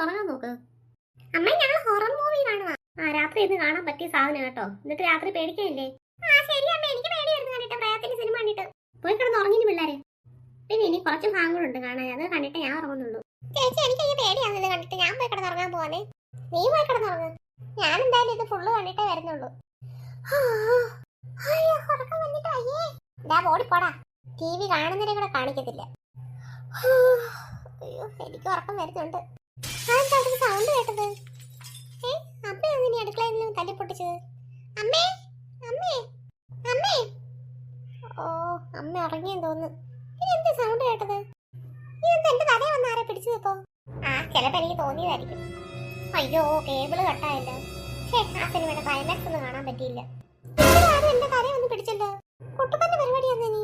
കിടന്ന് നോക്ക്. അമ്മ ഞങ്ങൾ ഹൊറർ മൂവി കാണുക ആ രാത്രി ഇത് കാണാൻ പറ്റിയ സാധനം കേട്ടോ. എന്നിട്ട് രാത്രി പേടിക്കാനില്ലേ ആ ശരി അമ്മ എനിക്ക് പേടിയായിരുന്നു കണ്ടിട്ട് പ്രയാത്തിന്റെ സിനിമ കണ്ടിട്ട്. പോയി കിടന്ന് ഉറങ്ങിന് പിള്ളേരെ? പിന്നെ ഇനി കുറച്ച് ഭാഗങ്ങളുണ്ട് കാണാൻ. അത് കണ്ടിട്ട് ഞാൻ ഉറങ്ങുന്നുള്ളൂ. ചേച്ചി എനിക്ക് ഈ പേടിയാവുന്നത് കണ്ടിട്ട് ഞാൻ പോയി കിടന്ന് ഉറങ്ങാൻ പോവാനേ നീ പോയി കിടന്നുറങ്ങ് ഞാൻ എന്തായാലും ഇത് ഫുള്ള് കണ്ടിട്ടേ വരുന്നുള്ളൂ. ഓടിപ്പോടാ ടി വി കാണുന്നതിനെ കൂടെ കാണിക്കത്തില്ല. എനിക്ക് ഉറക്കം വരുന്നുണ്ട്. സൗണ്ട് കേട്ടത്? ഏ അമ്മയാണ് അങ്ങനെ അടുക്കളയിൽ നിന്ന് തല്ലി അമ്മേ അമ്മേ അമ്മേ. ഓ അമ്മ ഉറങ്ങിയെന്ന് തോന്നുന്നു. ഇനി സൗണ്ട് കേട്ടത്? ഇതെന്താ എന്റെ തലയിൽ വന്ന് ആരെ പിടിച്ചത് ആ ചിലപ്പോ എനിക്ക് തോന്നിയതായിരിക്കും. അയ്യോ കേബിൾ കട്ടായല്ലോ ഛേ ആ സിനിമയുടെ കാണാൻ പറ്റിയില്ല. ആരും എന്റെ തലയിൽ വന്ന് പിടിച്ചല്ലോ? കുട്ടുപ്പന്റെ പരിപാടിയാന്ന് നീ.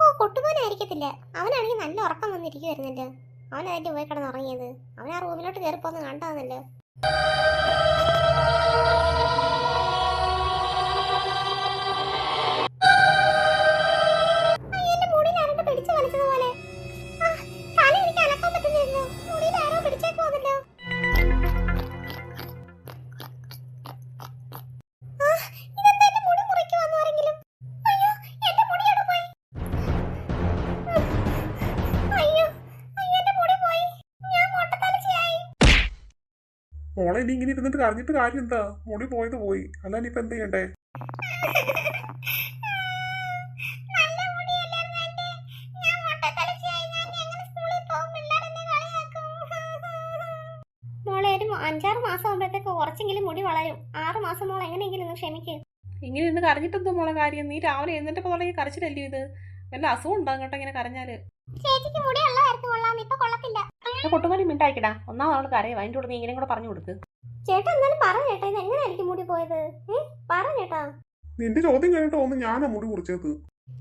ഓ കുട്ടുപോനായിരിക്കത്തില്ല അവനാണെങ്കിൽ നല്ല ഉറക്കം വന്നിരിക്കുവായിരുന്നല്ലോ. അതിന്റെ പോയി കിടന്ന് ഉറങ്ങിയത് അവൻ ആ റൂമിലോട്ട് കയറി പോന്ന് മോളെ ഇനി ഇങ്ങനെ ഇരുന്നിട്ട് കരഞ്ഞിട്ട് കാര്യം എന്താ? മുടി പോയത് പോയി. അല്ല ഇനിയിപ്പോ എന്ത് ചെയ്യണ്ടേ. മോളെ ഒരു അഞ്ചാറ് മാസം ആകുമ്പോഴത്തേക്ക് കുറച്ചെങ്കിലും മുടി വളരും. ആറ് മാസം മോളെ എങ്ങനെയെങ്കിലും ഒന്ന് ക്ഷമിക്ക്. ഇങ്ങനെ ഇന്ന് കരഞ്ഞിട്ടെന്തോ മോളെ കാര്യം? നീ രാവിലെ എഴുന്നേറ്റപ്പോ തുടങ്ങി കരച്ചിലല്ലേ ഇത്? വല്ല അസുഖം ഉണ്ടാകും കേട്ടോ ഇങ്ങനെ കരഞ്ഞാൽ? ചേച്ചിക്ക് മുടി ഉള്ളതായിരുന്നു കൊള്ളാം ഇപ്പൊ കൊള്ളത്തില്ല. കൊട്ടുമണി മിണ്ടായിക്കടാ. ഒന്നാമത് അവൾ കരയും അതിന്റെ കൂടെ നീ ഇങ്ങനെ കൂടെ പറഞ്ഞു കൊടുക്ക്. ചേട്ടാ എന്നാലും പറ ചേട്ടാ ഇത് എങ്ങനെയായിരിക്കും മുടി പോയത്? ഏ പറ ചേട്ടാ. നിന്റെ ചോദ്യം കഴിഞ്ഞിട്ട് ഒന്ന് ഞാനാ മുടി കുറിച്ചത്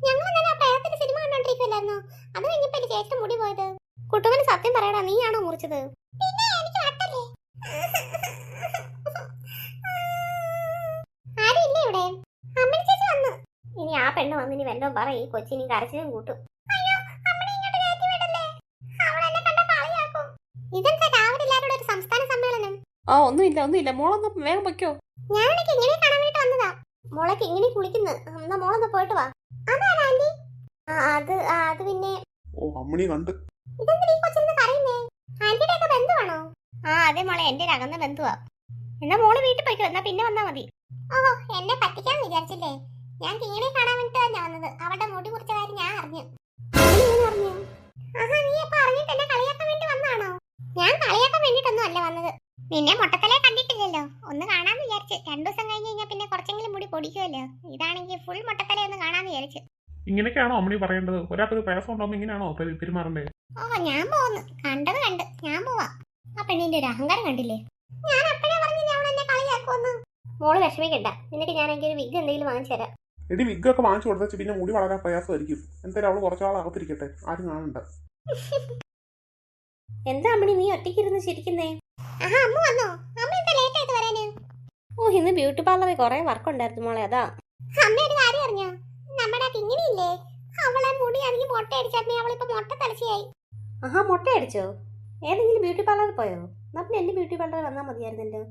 ഞങ്ങൾ ഇന്നലെ ആ പ്രേതത്തിന്റെ സിനിമ കണ്ടോണ്ടിരിക്കുമല്ലായിരുന്നോ അത് കഴിഞ്ഞപ്പോ ചേട്ടൻ മുടി പോയത്. കുട്ടുവന് സത്യം പറയടാ നീയാണോ മുറിച്ചത്? പിന്നെ എനിക്ക് വട്ടല്ലേ? ആരും ഇല്ല ഇവിടെ? ചേച്ചി വന്നു. ഇനി ആ പെണ്ണ് വന്നിനി വല്ലതും വല്ലോ പറ ഈ കൊച്ചിനി കരച്ചിലും കൂട്ടും. ഇതെന്താ രാവിലെ എല്ലാവരുടെ ഒരു സംസ്ഥാന സമ്മേളനം? ആ ഒന്നുമില്ല ഒന്നുമില്ല. മോളൊന്ന് വേഗം വെക്കോ ഞാനൊക്കെ ഇങ്ങനെ കാണാൻ വേണ്ടി വന്നതാ. മോളൊക്കെ ഇങ്ങനെ കുളിക്കുന്നു. എന്നാ മോളൊന്ന് പോയിട്ട് വാ. അതാണ് ആന്റി. ആ അത് ആ, അത് പിന്നെ ഓ അമ്മണി കണ്ട്. ഇതെന്തിനാ ഈ കൊച്ചിരുന്ന് കരയുന്നേ ആന്റിയുടെ ഒക്കെ ബന്ധുവാണോ? ആ അതെ മോളെ എന്റെ ഒരു അകന്ന ബന്ധുവാ. എന്നാ മോൾ വീട്ടിൽ പോയിക്കോ. എന്നാ പിന്നെ വന്നാ മതി. ഓ എന്നെ പറ്റിക്കാൻ വിചാരിച്ചില്ലേ? ഞാൻ തീരെ കാണാൻ വേണ്ടി തന്നെ വന്നത്. അവളുടെ മുടി കുറിച്ച കാര്യം ഞാൻ അറിഞ്ഞു. അറിഞ്ഞു ആഹാ നീ അപ്പൊ അറിഞ്ഞിട്ട് എന്നെ കളിയാക്കാൻ വേണ്ടി വന്നാണോ ഞാൻ കളിയാക്കാൻ വേണ്ടിട്ടൊന്നും അല്ല വന്നത്. നിന്നെ മൊട്ടത്തലേ കണ്ടിട്ടില്ലല്ലോ. ഒന്ന് കാണാന്ന് വിചാരിച്ച്. രണ്ടു ദിവസം കഴിഞ്ഞ് കഴിഞ്ഞാൽ പിന്നെ കുറച്ചെങ്കിലും മുടി പൊടിക്കുമല്ലോ ഇതാണെങ്കിൽ ഫുൾ മൊട്ടത്തല ഒന്ന് കാണാന്ന് വിചാരിച്ചു. ഇങ്ങനെയൊക്കെയാണോ അമ്മണി പറയേണ്ടത്? ഒരാൾക്കൊരു പ്രയാസം ഉണ്ടാകുമ്പോൾ ഇങ്ങനെയാണോ പെരു- പെരുമാറേണ്ടത് ഓ ഞാൻ പോകുന്നു കണ്ടത് കണ്ട്. ഞാൻ പോവാ. ആ പെണ്ണിന്റെ ഒരു അഹങ്കാരം കണ്ടില്ലേ? ഞാൻ അപ്പഴേ പറഞ്ഞില്ലേ അവൾ എന്നെ കളിയാക്കുമെന്ന് മോൾ വിഷമിക്കണ്ട. നിനക്ക് ഞാൻ എനിക്ക് ഒരു വിഗ് എന്തെങ്കിലും വാങ്ങിച്ചു തരാം. എടി വിഗൊക്കെ വാങ്ങിച്ചു കൊടുത്തു പിന്നെ മുടി വളരാൻ പ്രയാസമായിരിക്കും. എന്തായാലും അവൾ കുറച്ചാൾ അകത്തിരിക്കട്ടെ ആരും കാണണ്ട. എന്താ അമ്മണി നീ ഒറ്റയ്ക്കിരുന്ന് ചിരിക്കുന്നേ? ആഹാ അമ്മ വന്നോ? അമ്മ എന്താ ലേറ്റ് ആയിട്ട് വരാന്? ഓ ഇന്ന് ബ്യൂട്ടി പാർലറിൽ കുറെ വർക്ക് ഉണ്ടായിരുന്നു മോളെ അതാ. അമ്മ ഒരു കാര്യം അറിഞ്ഞോ? നമ്മുടെ കിങ്ങിനില്ലേ അവളെ മുടി അധികം മുട്ട അടിച്ചപ്പോ അവളിപ്പോ മുട്ട തലച്ചിയായി ആഹാ മുട്ട അടിച്ചോ? ഏതെങ്കിലും ബ്യൂട്ടി പാർലറിൽ പോയോ? എന്നാ പിന്നെ എന്റെ ബ്യൂട്ടി പാർലറിൽ വന്നാൽ മതിയായിരുന്നല്ലോ.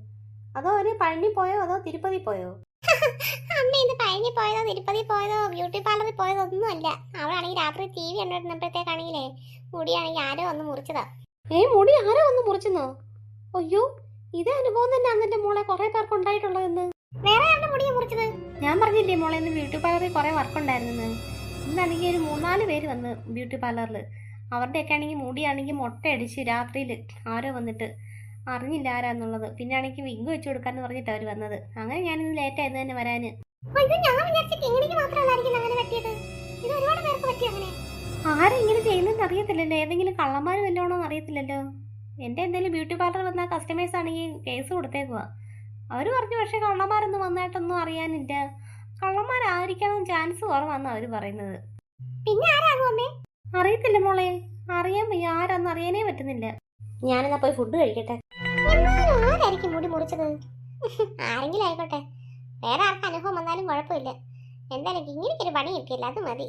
അതോ ഒരു പഴനി പോയോ? അതോ തിരുപ്പതി പോയോ? അമ്മ ഇന്ന് പഴനി പോയതോ തിരുപ്പതി പോയതോ ബ്യൂട്ടി പാർലറിൽ പോയതോ ഒന്നും അല്ല അവളാണെങ്കിൽ രാത്രി ടി വി കണ്ടുവരുന്നപ്പോഴത്തേക്കാണെങ്കിലേ മുടിയാണെങ്കിൽ ആരോ ഒന്ന് മുറിച്ചതാ. ഏ മുടി ആരോ ഒന്ന് മുറിച്ചെന്നോ? അയ്യോ ഇതേ അനുഭവം തന്നെ അന്നെ മോളെ കുറെ പേർക്ക് ഉണ്ടായിട്ടുള്ളതെന്ന്. വേറെ ആരുടെ മുടിയെ മുറിച്ചത്? ഞാൻ പറഞ്ഞില്ലേ മോളെ ഇന്ന് ബ്യൂട്ടി പാർലറിൽ കുറെ വർക്ക് ഉണ്ടായിരുന്നെന്ന്. ഇന്നാണെങ്കിൽ ഒരു മൂന്നാൽ പേര് വന്ന് ബ്യൂട്ടി പാർലറിൽ അവരുടെയൊക്കെ ആണെങ്കിൽ മുടിയാണെങ്കിൽ മുട്ട അടിച്ച് രാത്രിയിൽ ആരോ വന്നിട്ട് അറിഞ്ഞില്ല ആരാന്നുള്ളത്. പിന്നെ ആണെങ്കിൽ വിഗ് വെച്ച് കൊടുക്കാന്ന് പറഞ്ഞിട്ട് അവർ വന്നത്. അങ്ങനെ ഞാനിന്ന് ലേറ്റ് ആയിരുന്നു തന്നെ വരാന്. ഞാൻ വിചാരിച്ച കിങ്ങിണിക്ക് മാത്രമല്ലായിരിക്കും അങ്ങനെ പറ്റിയത്. ഇത് ഒരുപാട് പേർക്ക് പറ്റി അങ്ങനെ? ആരും ഇങ്ങനെ ചെയ്യുന്നതെന്ന് അറിയത്തില്ലല്ലോ. ഏതെങ്കിലും കള്ളന്മാർ വല്ലോണോ അറിയത്തില്ലല്ലോ. എന്റെ എന്തെങ്കിലും ബ്യൂട്ടി പാർലർ വന്ന കസ്റ്റമേഴ്സ് ആണെങ്കിൽ കേസ് കൊടുത്തേക്കുക അവർ പറഞ്ഞു പക്ഷേ കള്ളന്മാരൊന്നും വന്നായിട്ടൊന്നും അറിയാനില്ല. കള്ളന്മാരായിരിക്കാനും ചാൻസ് കുറവാണെന്ന് അവർ പറയുന്നത്. പിന്നെ ആരാകും അമ്മേ? അറിയത്തില്ല മോളെ. അറിയാൻ വയ്യ. ആരാന്ന് അറിയാനേ പറ്റുന്നില്ല. ഞാനെന്നാ പോയി ഫുഡ് കഴിക്കട്ടെ? ആരായിരിക്കും മുടി മുറിച്ചത്? ആരെങ്കിലും ആയിക്കോട്ടെ. വേറെ ആർക്ക് അനുഭവം വന്നാലും കുഴപ്പമില്ല. എന്തായാലും ഒരു പണി കിട്ടിയില്ല അത് മതി.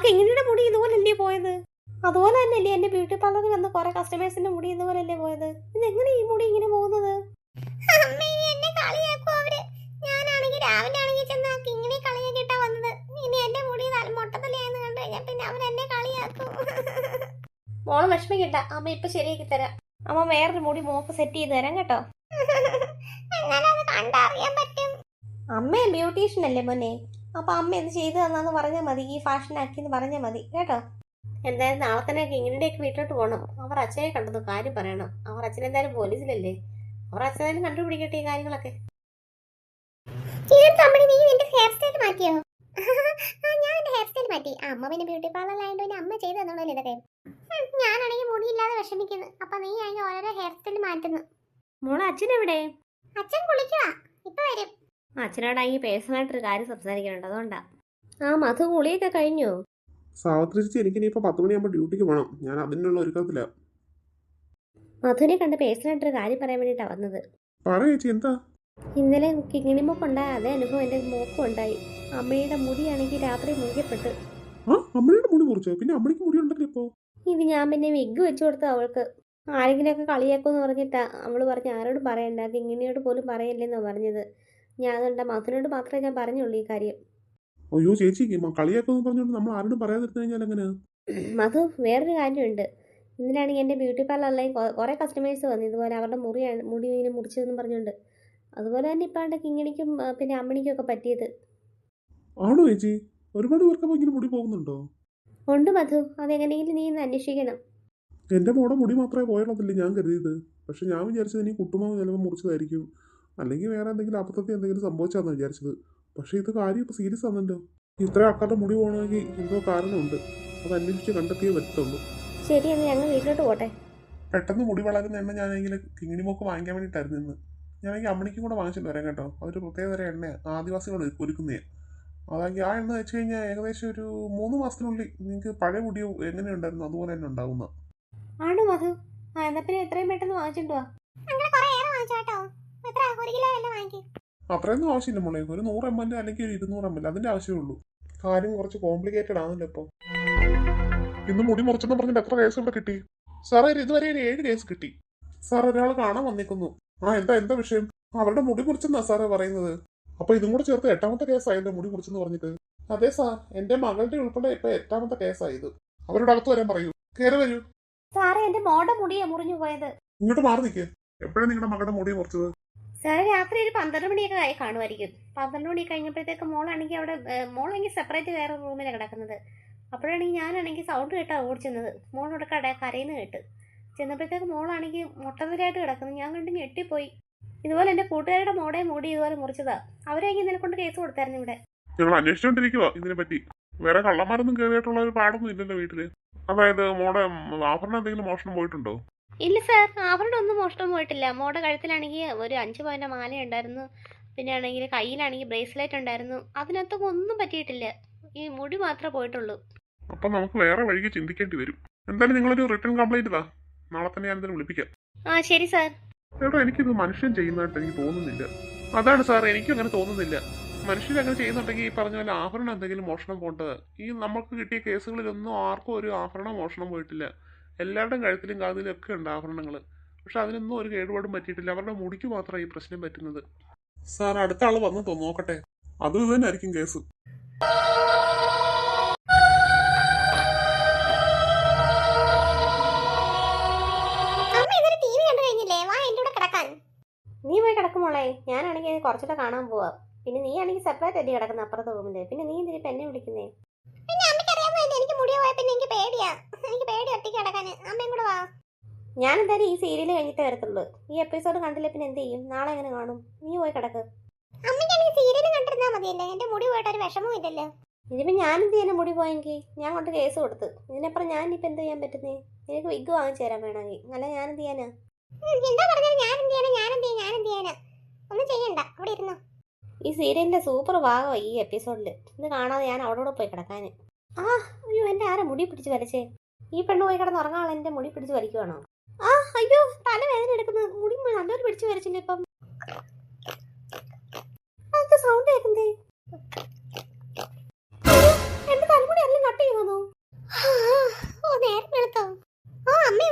ആ കിങ്ങിണിയുടെ മുടി ഇതുപോലല്ലേ പോയത്? അതുപോലെ തന്നെയല്ലേ എന്റെ ബ്യൂട്ടി പാർലറിൽ വന്ന് കുറെ കസ്റ്റമേഴ്സിന്റെ മുടി ഇതുപോലല്ലേ പോയത്? എങ്ങനെ ഈ മുടി ഇങ്ങനെ പോകുന്നത്? മോളെ വിഷമിക്കണ്ട. അമ്മ ഇപ്പൊ ശരിയാക്കി തരാം. അമ്മ വേറൊരു മുടി മോക്ക് സെറ്റ് ചെയ്ത് തരാം കേട്ടോ. അമ്മ ബ്യൂട്ടീഷ്യൻ അല്ലേ മോനെ? അപ്പൊ അമ്മ ഇത് ചെയ്തു തന്നാന്ന് പറഞ്ഞാൽ മതി ഈ ഫാഷൻ ആക്കിന്ന് പറഞ്ഞാൽ മതി കേട്ടോ? എന്തായാലും നാളെ തന്നെ ഇങ്ങനെയൊക്കെ വീട്ടിലോട്ട് പോകണം അവർ അച്ഛനെ കണ്ടെന്ന് കാര്യം പറയണം. അവർ അച്ഛൻ എന്തായാലും പോലീസിലല്ലേ? അവർ അച്ഛനായാലും കണ്ടുപിടിക്കട്ടെ ഈ കാര്യങ്ങളൊക്കെ? മാറ്റിയോ? ഞാൻ എന്റെ ഹെയർ സ്റ്റൈൽ മാറ്റി. ആ, അമ്മ പിന്നെ ബ്യൂട്ടി പാർലറിലായതുകൊണ്ട് പിന്നെ അമ്മ ചെയ്തു തന്നോളൂ ഇതൊക്കെ? ഉം, ഞാനാണെങ്കിൽ മുടിയില്ലാതെ വിഷമിക്കുന്നു. അപ്പൊ നീ ഓരോരോ ഹെയർ സ്റ്റൈൽ മാറ്റുന്നു. മോളെ അച്ഛനെവിടെ അച്ഛൻ കുളിക്കുക ഇപ്പൊ വരും. അച്ഛനോടാണെങ്കിൽ പേഴ്സണലായിട്ടൊരു കാര്യം സംസാരിക്കാനുണ്ട് അതുകൊണ്ടാ. ആ മധു കുളിയൊക്കെ കഴിഞ്ഞു? സാവിത്രി ചേച്ചി എനിക്ക് ഇനിയിപ്പോൾ പത്ത് മണിയാകുമ്പോൾ ഡ്യൂട്ടിക്ക് പോകണം ഞാൻ അതിനുള്ള ഒരുക്കത്തില്ല മധുനെ കണ്ട് പേഴ്സണലായിട്ടൊരു കാര്യം പറയാൻ വേണ്ടിട്ടാ വന്നത്. പറ ചേച്ചി എന്താ? ഇന്നലെ കിങ്ങിണിമൊക്കുണ്ടായ അതേ അനുഭവം എന്റെ മോക്കും ഉണ്ടായി. അമ്മയുടെ മുടിയാണെങ്കിൽ രാത്രി മുറിയപ്പെട്ട്. ആ അമ്മയുടെ മുടി മുറിച്ചോ? പിന്നെ അമ്മയ്ക്ക് മുടി ഉണ്ടല്ലോ ഇപ്പോ. ഇത് ഞാൻ പിന്നെ വിഗ് വെച്ചു കൊടുത്തു അവൾക്ക്. ആരെങ്കിലും ആരെങ്കിലുമൊക്കെ കളിയാക്കുമെന്ന് പറഞ്ഞിട്ടാ അവൾ പറഞ്ഞു ആരോടും പറയണ്ട. കിങ്ങിണിയോട് പോലും പറയല്ലെന്നാണ് പറഞ്ഞത്. ഞാൻ അതുകൊണ്ട് മധുനോട് മാത്രമേ ഞാൻ പറഞ്ഞുള്ളൂ ഈ കാര്യം. അയ്യോ ചേച്ചി കളിയാക്കൊന്നും പറഞ്ഞുകൊണ്ട് നമ്മൾ ആരോടും പറയാതിരുന്നു കഴിഞ്ഞാൽ എങ്ങനെ? മധു വേറൊരു കാര്യമുണ്ട്. ഇന്നലാണെങ്കിൽ എന്റെ ബ്യൂട്ടി പാർലറിലേക്ക് കുറേ കസ്റ്റമേഴ്സ് വന്നു ഇതുപോലെ അവരുടെ മുറിയാണ് മുടി ഇങ്ങനെ മുറിച്ചതെന്ന് പറഞ്ഞുകൊണ്ട്. അതുപോലെ തന്നെ ഇപ്പാണ്ട് കിങ്ങിണിക്കും പിന്നെ അമ്മണിക്കും ഒക്കെ പറ്റിയത്. ആണോ ചേച്ചി? ഒരുപാട് പേർക്ക് ഇങ്ങനെ മുടി പോകുന്നുണ്ടോ? ഉണ്ട് മധു. അതെങ്ങനെയെങ്കിലും നീ ഇന്ന് അന്വേഷിക്കണം. എന്റെ മോടെ മുടി മാത്രമേ പോയുള്ളതില്ല ഞാൻ കരുതിയത്. പക്ഷെ ഞാൻ വിചാരിച്ചത് ഇനി കുട്ടുമാവ് ചിലപ്പോൾ മുറിച്ചതായിരിക്കും. അല്ലെങ്കിൽ വേറെ എന്തെങ്കിലും അബദ്ധത്തിൽ എന്തെങ്കിലും സംഭവിച്ചാന്ന് വിചാരിച്ചത്. പക്ഷേ ഇത് കാര്യം ഇപ്പോൾ സീരിയസ് ആണല്ലോ. ഇത്ര ആൾക്കാരുടെ മുടി പോകണമെങ്കിൽ എന്തോ കാരണമുണ്ട്. അത് അന്വേഷിച്ച് കണ്ടെത്തിയേ പറ്റത്തുള്ളൂ. ശരി എന്നാൽ ഞങ്ങൾ വീട്ടിലോട്ട് പോട്ടെ. പെട്ടെന്ന് മുടി വളരുന്ന എണ്ണ ഞാനെങ്കിൽ കിങ്ങിണിമോക്ക് വാങ്ങിക്കാൻ വേണ്ടിയിട്ടായിരുന്നു ഇന്ന്. ഞാനെങ്കിൽ അമ്മണിക്കും കൂടെ വാങ്ങിച്ചിട്ട് വരാം കേട്ടോ. അതൊരു പ്രത്യേക തരം എണ്ണ ആദിവാസികൾ ഒരുക്കുന്നതാണ് അതാണെങ്കിൽ ആ എണ്ണ വെച്ച് കഴിഞ്ഞാൽ ഏകദേശം ഒരു മൂന്ന് മാസത്തിനുള്ളിൽ നിങ്ങൾക്ക് പഴയ മുടി എങ്ങനെയുണ്ടായിരുന്നു അതുപോലെ തന്നെ ഉണ്ടാവുന്ന. ആണോ മധു? ആ എന്നാ പിന്നെ എത്രയും പെട്ടെന്ന് വാങ്ങിച്ചിട്ട് വാ. അങ്ങനെ കുറേ ഏറെ വാങ്ങിച്ചു കേട്ടോ എത്ര? ഒരു കിലോ എല്ലാം വാങ്ങിക്കും. അത്രയൊന്നും ആവശ്യമില്ല മോളെ. ഒരു നൂറ് എം എൽ അല്ലെങ്കിൽ ഒരു ഇരുന്നൂറ് എം എൽ. അതിന്റെ ആവശ്യമേ ഉള്ളൂ. കാര്യം കുറച്ച് കോംപ്ലിക്കേറ്റഡ് ആണല്ലോ ഇപ്പൊ. ഇന്ന് മുടി മുറിച്ചെന്ന് പറഞ്ഞിട്ട് എത്ര കേസ് ഇവിടെ കിട്ടി? സാറേ ഒരു ഇതുവരെ ഒരു ഏഴ് കേസ് കിട്ടി. സാർ ഒരാൾ കാണാൻ വന്നിരിക്കുന്നു. ആ എന്താ എന്താ വിഷയം? അവരുടെ മുടി മുറിച്ചെന്നാ സാറേ പറയുന്നത്. അപ്പൊ ഇതും കൂടെ ചേർത്ത് എട്ടാമത്തെ കേസായല്ലോ മുടി മുറിച്ചെന്ന് പറഞ്ഞിട്ട്. അതെ സാർ എന്റെ മകളുടെ ഉൾപ്പെടെ ഇപ്പൊ എട്ടാമത്തെ കേസായത് അവരുടെ അകത്ത് വരാൻ പറയൂ. കയറി വരൂ. സാറേ എന്റെ മോടെ മുടിയാ മുറിഞ്ഞു പോയത്. ഇങ്ങോട്ട് മാറി നിൽക്കുക എപ്പോഴാണ് നിങ്ങളുടെ മകളുടെ മുടി മുറിച്ചത്? സാറേ രാത്രി ഒരു പന്ത്രണ്ട് മണിയൊക്കെ ആയി കാണുമായിരിക്കും. പന്ത്രണ്ട് മണി കഴിഞ്ഞപ്പോഴത്തേക്ക് മോളാണെങ്കിൽ അവിടെ മോളാണെങ്കിൽ സെപ്പറേറ്റ് വേറെ റൂമിലാണ് കിടക്കുന്നത്. അപ്പോഴാണെങ്കിൽ ഞാനാണെങ്കിൽ സൗണ്ട് കേട്ടാ ഓടിച്ചെന്നത് മോളോട് കട കരയുന്ന കേട്ട്. ചെന്നപ്പോഴത്തേക്ക് മോളാണെങ്കിൽ മുട്ടതിരായിട്ട് കിടക്കുന്നത് ഞാൻ കണ്ട് ഞെട്ടിപ്പോയി. ഇതുപോലെ എന്റെ കൂട്ടുകാരുടെ മോടെ മൂടി ഇതുപോലെ മുറിച്ചതാ. അവരെങ്കിൽ ഇന്നലെ കൊണ്ട് കേസ് കൊടുത്തായിരുന്നു ഇവിടെ. ഞങ്ങൾ അന്വേഷിച്ചുകൊണ്ടിരിക്കുക ഇതിനെ പറ്റി വേറെ കള്ളന്മാരൊന്നും കയറിയിട്ടുള്ള ഒരു പാടൊന്നും ഇല്ലല്ലോ വീട്ടിൽ. അതായത് മോടെ ആഭരണം എന്തെങ്കിലും മോഷണം പോയിട്ടുണ്ടോ? ഇല്ല സാർ അവരുടെ ഒന്നും മോഷണം പോയിട്ടില്ല. മോടെ കഴുത്തിലാണെങ്കിൽ ഒരു അഞ്ച് പവന്റെ മാല ഉണ്ടായിരുന്നു. പിന്നെ ആണെങ്കിൽ കയ്യിലാണെങ്കിൽ ബ്രേസ്ലെറ്റ് ഉണ്ടായിരുന്നു. അതിനകത്തൊക്കെ ഒന്നും പറ്റിയിട്ടില്ല. ഈ മുടി മാത്രമേ പോയിട്ടുള്ളൂ. അപ്പൊ നമുക്ക് വേറെ വഴിക്ക് ചിന്തിക്കേണ്ടി വരും. എന്തായാലും നിങ്ങളൊരു റിട്ടേൺ കംപ്ലൈന്റ് ഇതാ നാളെ തന്നെ ഞാൻ എന്തായാലും വിളിപ്പിക്കാം. ആ ശരി സാർ. ചേട്ടാ എനിക്കിത് മനുഷ്യൻ ചെയ്യുന്നതായിട്ട് എനിക്ക് തോന്നുന്നില്ല. അതാണ് സാർ എനിക്കും അങ്ങനെ തോന്നുന്നില്ല. മനുഷ്യർ അങ്ങനെ ചെയ്യുന്നുണ്ടെങ്കിൽ ഈ പറഞ്ഞ പോലെ ആഭരണം എന്തെങ്കിലും മോഷണം പോകേണ്ടത് ഈ നമുക്ക് കിട്ടിയ കേസുകളിലൊന്നും ആർക്കും ഒരു ആഭരണം മോഷണം പോയിട്ടില്ല. എല്ലാവരുടെയും കഴുത്തിലും കാതിലും ഒക്കെ ഉണ്ട് ആഭരണങ്ങൾ പക്ഷെ അതിനൊന്നും ഒരു കേടുപാടും പറ്റിയിട്ടില്ല. അവരുടെ മുടിക്ക് മാത്രമേ ഈ പ്രശ്നം പറ്റുന്നത്. സാർ അടുത്ത ആൾ വന്നു തോന്നു നോക്കട്ടെ. അത് തന്നെ ആയിരിക്കും കേസ്. അമ്മ ഇതൊരു ടി കണ്ടു കഴിഞ്ഞില്ലേ? വാ എന്റെ കൂടെ കിടക്കാൻ. നീ പോയി കിടക്കുമോളെ ഞാനാണെങ്കിൽ കുറച്ചുകൂടെ കാണാൻ പോവാ. പിന്നെ നീ ആണെങ്കിൽ സെപ്പറേറ്റ് അടി കിടക്കുന്ന അപ്പുറത്തെ റൂമിൽ പിന്നെ നീ എന്തിനാ എന്നെ വിളിക്കുന്നേ? അറിയാമല്ലോ മുടി പോയ പിന്നെ എനിക്ക് പേടിയാ. എനിക്ക് പേടി ഒറ്റയ്ക്ക് കിടക്കാൻ അമ്മയും കൂടെ വാ. ഞാൻ എന്തായാലും ഈ സീരിയൽ കഴിഞ്ഞിട്ടേ വരത്തുള്ളൂ. ഈ എപ്പിസോഡ് കണ്ടില്ലേ പിന്നെ എന്ത് ചെയ്യും? നാളെ എങ്ങനെ കാണും? നീ പോയി കിടക്ക്. അമ്മയ്ക്കാണെങ്കിൽ സീരിയൽ കണ്ടിരുന്നാ മതിയല്ലേ? എന്റെ മുടി പോയിട്ട് ഒരു വിഷമവും ഇല്ലല്ലോ. ഇതിപ്പോ ഞാൻ എന്ത് ചെയ്യാൻ മുടി പോയെങ്കിൽ ഞാൻ കൊണ്ട് കേസ് കൊടുത്ത്. ഇതിനപ്പുറം ഞാൻ ഇപ്പൊ എന്ത് ചെയ്യാൻ പറ്റുന്നേ? എനിക്ക് വിഗ് വാങ്ങിച്ചു തരാൻ വേണമെങ്കിൽ. അല്ല ഞാൻ എന്ത് ചെയ്യാനാ എന്താ പറഞ്ഞാലും ഞാൻ എന്ത് ചെയ്യാനാ? ഞാൻ എന്ത് ചെയ്യാൻ ഒന്നും ചെയ്യണ്ട. അവിടെ ഇരുന്നോ. ഈ സീരിയലിന്റെ സൂപ്പർ ഭാഗമായി ഈ എപ്പിസോഡിൽ ഇത് കാണാതെ ഞാൻ അവിടെ പോയി കിടക്കാൻ ആ അയ്യോ എന്റെ ആരാ മുടി പിടിച്ച് വലിച്ചേ? ഈ പെണ്ണ് പോയി കിടന്ന് ഉറങ്ങാൻ എന്റെ മുടി പിടിച്ച് വലിക്കുവാണോ? ആ അയ്യോ തല വേദന എടുക്കുന്നു. മുടി നല്ലൊരു പിടിച്ച് വലിച്ചില്ല ഇപ്പം? സൗണ്ട് കേൾക്കുന്നേ എന്റെ ഓ ഓ അമ്മ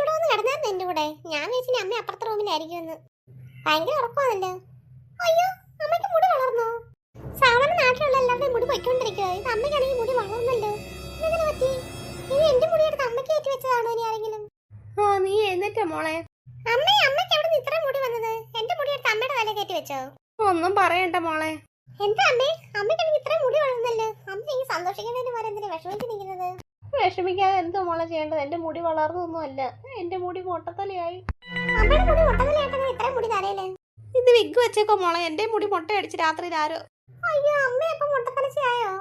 എന്റെ കൂടെ. ഞാൻ അമ്മ അപ്പുറത്തെ റൂമിലായിരിക്കുമെന്ന് ഭയങ്കര മോളെ. അമ്മേ അമ്മയ്ക്ക് മുടി വന്നത്? എന്റെ മുടി എടുത്ത് അമ്മയുടെ തല കയറ്റി വെച്ചോ? ഒന്നും പറയണ്ട മോളെ. എന്താ അമ്മേ? ഇത്ര മുടി വളർന്നല്ലോ. അമ്മ ഈ സന്തോഷിക്കുന്നതിന് പോലെ എന്തിനാ വിഷമിച്ച് നിൽക്കുന്നത്? വിഷമിക്കാതെ എന്തോ മോളെ ചെയ്യേണ്ടത്? എന്റെ മുടി വളർന്നൊന്നും അല്ല. എന്റെ മുടി മൊട്ടത്തലയായി. അമ്മയുടെ മുടി ഇത്ര മുടി ഇത് വിഗ് വെച്ചേക്കോ മോളെ. എന്റെ മുടി മുട്ട അടിച്ച് രാത്രി ആരോ അയ്യോ അമ്മ ഇപ്പൊ മുട്ടത്തലച്ചയായോ?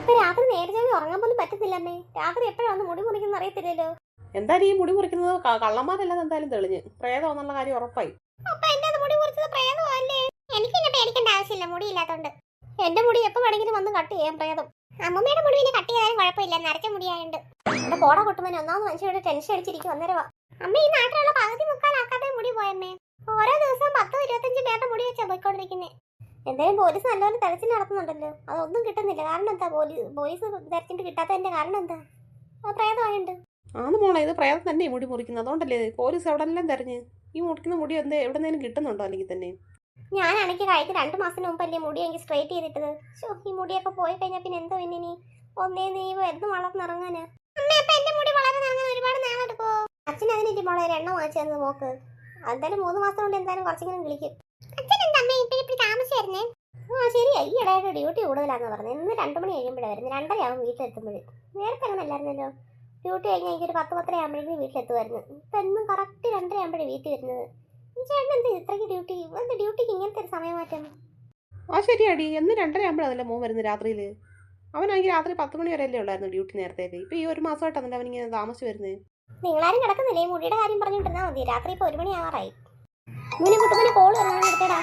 ഇപ്പൊ രാത്രി നേരത്തെ ഉറങ്ങാൻ പോലും പറ്റത്തില്ല അമ്മേ. രാത്രി എപ്പോഴാണ് മുടി മുറിക്കുന്ന അറിയത്തില്ലല്ലോ. എന്തായാലും ഈ മുടി മുറിക്കുന്നത് കള്ളന്മാരല്ലാതെ എന്തായാലും തെളിഞ്ഞ്. പ്രേതം എന്നുള്ള കാര്യം ഉറപ്പായി. എന്റെ എനിക്ക് പിന്നെ പേടിക്കേണ്ട ആവശ്യമില്ല മുടി ഇല്ലാത്തോണ്ട്. എന്റെ മുടി എപ്പോ വേണമെങ്കിലും വന്ന് കട്ട് ചെയ്യാൻ പ്രേതം. അമ്മമ്മയുടെ മുടി പിന്നെ കട്ട് ചെയ്താലും കുഴപ്പമില്ല നരച്ച മുടിയായുണ്ട്. എന്റെ പോടാ കൊട്ടുമ്പോൾ ഒന്നാമത് മനുഷ്യരുടെ ടെൻഷൻ അടിച്ചിരിക്കും അന്നേരവാ അമ്മ ഈ നാട്ടിലുള്ള പകുതി മുക്കാലാക്കാതെ മുടി പോയമ്മേ ഓരോ ദിവസവും പത്തോ ഇരുപത്തഞ്ചും പേരുടെ മുടി വെച്ചാ പോയിക്കൊണ്ടിരിക്കുന്നേ. എന്തായാലും പോലീസ് നല്ലപോലെ തെരച്ചിൽ നടത്തുന്നുണ്ടല്ലോ. അതൊന്നും കിട്ടുന്നില്ല. കാരണം എന്താ? പോലീസ് പോലീസ് തെരച്ചിട്ട് കിട്ടാത്തതിന്റെ കാരണം എന്താ? പ്രേതമായുണ്ട്. ആന്ന് മോളെ ഇത് പ്രയാസം തന്നെ മുടി മുറിക്കുന്നത്. അതുകൊണ്ടല്ലേ പോലീസ് എവിടെല്ലാം തെരഞ്ഞ്. ഈ മുറിക്കുന്ന മുടി എന്ത് എവിടെന്നേലും കിട്ടുന്നുണ്ടോ അല്ലെങ്കിൽ തന്നെ? ഞാനാണെങ്കിൽ കഴിഞ്ഞ രണ്ട് മാസത്തിന് മുമ്പല്ലേ മുടി എനിക്ക് സ്ട്രൈറ്റ് ചെയ്തിട്ടത്. ഷോ ഈ മുടിയൊക്കെ പോയി കഴിഞ്ഞാൽ പിന്നെ എന്തോ ഇനി ഒന്നേ നീ എന്ത് വളർന്നിറങ്ങാനാ അച്ഛൻ അതിനില്ല മോളെ എണ്ണ വാങ്ങിച്ചു തന്നത് നോക്ക് എന്തായാലും മൂന്ന് മാസം കൊണ്ട് എന്തായാലും കുറച്ചെങ്കിലും വിളിക്കും. അച്ഛൻ എന്താ അമ്മ ഇപ്പൊ ഇപ്പൊ താമസിച്ചായിരുന്നേ? ആ ശരിയാ ഈ ഇടയുടെ ഡ്യൂട്ടി കൂടുതലാന്ന് പറഞ്ഞു. ഇന്ന് രണ്ട് മണി കഴിയുമ്പോഴാണ് വരുന്നത്. രണ്ടരയാവും വീട്ടിലെത്തുമ്പോൾ നേരത്തെ അങ്ങനെ അല്ലായിരുന്നല്ലോ. ഡ്യൂട്ടി കഴിഞ്ഞ് എനിക്ക് ഒരു പത്ത് പത്തര ആകുമ്പോഴേക്കും വീട്ടിലെത്തുമായിരുന്നു ഇപ്പം എന്നും കറക്റ്റ് രണ്ടര ആകുമ്പോഴേ വീട്ടിൽ വരുന്നത്. ഈ ചേട്ടൻ എന്താ ഇത്രയ്ക്ക് ഡ്യൂട്ടി എന്താ ഡ്യൂട്ടിക്ക് ഇങ്ങനത്തെ ഒരു സമയമാറ്റം? ആ ശരിയാടി. എന്ന് രണ്ടര ആകുമ്പോഴാണല്ലോ മോൻ വരുന്നത് രാത്രിയിൽ അവനാണെങ്കിൽ രാത്രി പത്ത് മണി വരെ അല്ലേ ഉള്ളായിരുന്നു ഡ്യൂട്ടി നേരത്തേക്ക്. ഇപ്പൊ ഈ ഒരു മാസമായിട്ടാണ് മാസമായിട്ടാണല്ലോ അവനിങ്ങനെ താമസിച്ച് വരുന്നത്. നിങ്ങളാരും കിടക്കുന്നില്ലേ? ഈ മുടിയുടെ കാര്യം പറഞ്ഞിട്ടിരുന്നാ മതി. രാത്രി ഇപ്പൊ ഒരു മണി ആറായി ഇങ്ങനെ കോൾ എടുത്തേടാ.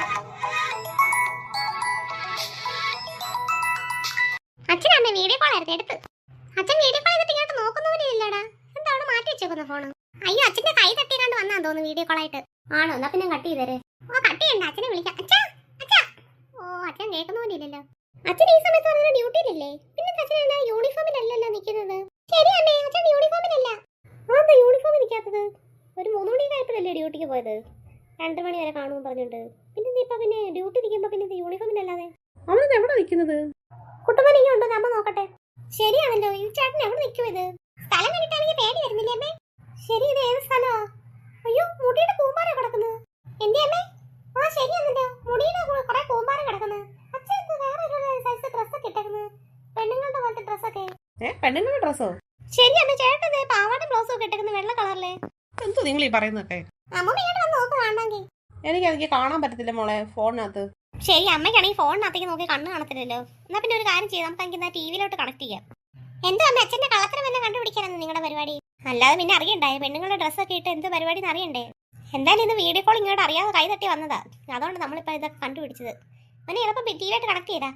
അച്ഛനമ്മ വീഡിയോ കോൾ ആയിരുന്നു. എടുത്ത്. അച്ഛൻ വീഡിയോ കോൾ ചെയ്തിട്ട് ഇങ്ങോട്ട് നോക്കുന്നവരെ ഇല്ലടാ. എന്താ അവിടെ മാറ്റി വെച്ചേക്കുന്ന ഫോണ്? അയ്യോ അച്ഛന്റെ കൈ തട്ടിക്കാണ്ട് വന്നാ തോന്നുന്നു വീഡിയോ കോൾ ആയിട്ട്. ആണോ എന്നാ പിന്നെ കട്ട് ചെയ്തേരെ. ഓ കട്ട് ചെയ്യണ്ട അച്ഛനെ വിളിക്കാം. അച്ഛാ അച്ഛാ. ഓ അച്ഛൻ കേൾക്കുന്നവരില്ലല്ലോ അച്ഛൻ ഈ സമയത്ത് പറഞ്ഞ ഡ്യൂട്ടിയിലല്ലേ? പിന്നെ അച്ഛൻ എന്താ യൂണിഫോമിലല്ലല്ലോ നിൽക്കുന്നത്? ശരിയമ്മേ അച്ഛൻ യൂണിഫോമിലല്ല അതെന്താ എന്താ യൂണിഫോം ഇരിക്കാത്തത്? ഒരു മൂന്ന് മണി ആയപ്പോഴല്ലേ ഡ്യൂട്ടിക്ക് പോയത്. രണ്ടര മണി വരെ കാണുമെന്ന് പറഞ്ഞിട്ടുണ്ട് പിന്നെ നീ ഇപ്പൊ പിന്നെ ഡ്യൂട്ടി നിൽക്കുമ്പോൾ പിന്നെ യൂണിഫോമിലല്ലാതെ അവനത് എവിടെ നിൽക്കുന്നത്? കുട്ടുമണി ഇങ്ങനെ ഉണ്ടോ? നമ്മ നോക്കട്ടെ. ശരിയാണല്ലോ ഈ ചേട്ടൻ എവിടെ നിൽക്കും ഇത്? സ്ഥലം കണ്ടിട്ടാണെങ്കിൽ പേടി വരുന്നില്ലേ അമ്മേ? ശരി ഇത് ഏത് സ്ഥലമാ? അയ്യോ മുടിയുടെ കൂമ്പാര കിടക്കുന്നു? എന്തേ അമ്മേ? ആ ശരിയാണല്ലോ മുടിയുടെ കുറെ കൂമ്പാര കിടക്കുന്നു. അച്ഛൻ വേറെ ഒരു സൈസ് ഡ്രസ്സൊക്കെ ഇട്ടേക്കുന്നത് പെണ്ണുങ്ങളുടെ പോലത്തെ ഡ്രസ്സൊക്കെ പെണ്ണുങ്ങളുടെ ഡ്രസ്സോ ശരി അമ്മ ചേട്ടൻ ദേ പാവാട ബ്ലൗസും ഒക്കെ ഇട്ടേക്കുന്ന വെള്ള കളറിലെ. എന്തോ നിങ്ങൾ ഈ പറയുന്നൊക്കെ അമ്മ നോക്ക് കാണാമെങ്കിൽ എനിക്ക് എനിക്ക് കാണാൻ പറ്റത്തില്ല മോളെ ഫോണിനകത്ത് ശരി അമ്മയ്ക്കാണെങ്കിൽ ഫോണിനകത്തേക്ക് നോക്കി കണ്ണ് കാണത്തില്ലല്ലോ. എന്നാ പിന്നെ ഒരു കാര്യം ചെയ്യാം നമുക്ക് എനിക്ക് ടി വിയിലോട്ട് കണക്ട് ചെയ്യാം. എന്തോ അമ്മ അച്ഛന്റെ കളത്തരം എന്നെ കണ്ടുപിടിക്കാനാണ് നിങ്ങളുടെ പരിപാടി? അല്ലാതെ പിന്നെ അറിയണ്ടേ പെണ്ണുങ്ങളുടെ ഡ്രസ്സൊക്കെ ഇട്ട് എന്ത് പരിപാടി എന്ന് അറിയണ്ടേ? എന്തായാലും ഇന്ന് വീഡിയോ കോൾ ഇങ്ങോട്ട് അറിയാതെ കൈ തട്ടി വന്നതാ. അതുകൊണ്ട് നമ്മളിപ്പോൾ ഇതൊക്കെ കണ്ടുപിടിച്ചത്. അവനെ എളുപ്പം ടി വിയായിട്ട് കണക്ട് ചെയ്താ